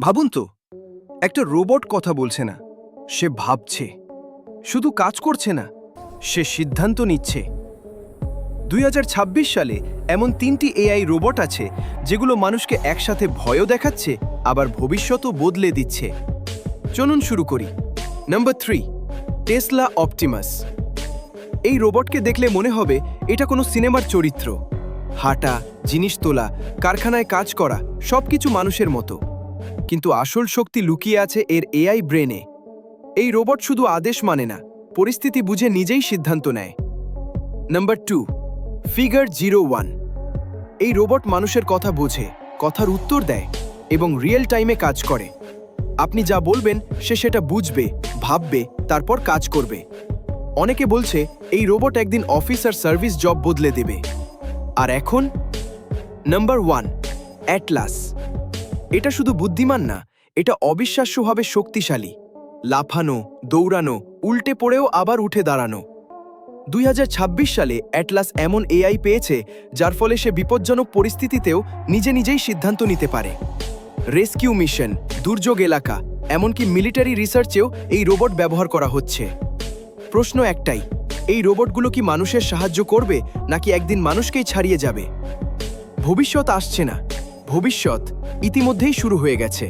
ভাবুন তো, একটা রোবট কথা বলছে না, সে ভাবছে, শুধু কাজ করছে না, সে সিদ্ধান্ত নিচ্ছে। দুই হাজার ছাব্বিশ সালে এমন তিনটি এআই রোবট আছে, যেগুলো মানুষকে একসাথে ভয়ও দেখাচ্ছে, আবার ভবিষ্যতও বদলে দিচ্ছে। চলুন শুরু করি। Number three, Tesla Optimus. এই রোবটকে দেখলে মনে হবে এটা কোনো সিনেমার চরিত্র। হাঁটা, জিনিস তোলা, কারখানায় কাজ করা, সবকিছু মানুষের মতো। কিন্তু আসল শক্তি লুকিয়ে আছে এর এআই ব্রেনে। এই রোবট শুধু আদেশ মানে না, পরিস্থিতি বুঝে নিজেই সিদ্ধান্ত নেয়। Number two, figure zero one. এই রোবট মানুষের কথা বোঝে, কথার উত্তর দেয় এবং রিয়েল টাইমে কাজ করে। আপনি যা বলবেন, সে সেটা বুঝবে, ভাববে, তারপর কাজ করবে। অনেকে বলছে, এই রোবট একদিন অফিস আর সার্ভিস জব বদলে দেবে। আর এখন? Number one, Atlas. এটা শুধু বুদ্ধিমান না, এটা অবিশ্বাস্যভাবে শক্তিশালী। লাফানো, দৌড়ানো, উল্টে পড়েও আবার উঠে দাঁড়ানো। দুই হাজার ছাব্বিশ সালে অ্যাটলাস এমন এআই পেয়েছে, যার ফলে সে বিপজ্জনক পরিস্থিতিতেও নিজে নিজেই সিদ্ধান্ত নিতে পারে। রেস্কিউ মিশন, দুর্যোগ এলাকা, এমনকি মিলিটারি রিসার্চেও এই রোবট ব্যবহার করা হচ্ছে। প্রশ্ন একটাই, এই রোবটগুলো কি মানুষের সাহায্য করবে, নাকি একদিন মানুষকেই ছাড়িয়ে যাবে? ভবিষ্যৎ আসছে না ভবিষ্যৎ ইতিমধ্যেই শুরু হয়ে গেছে।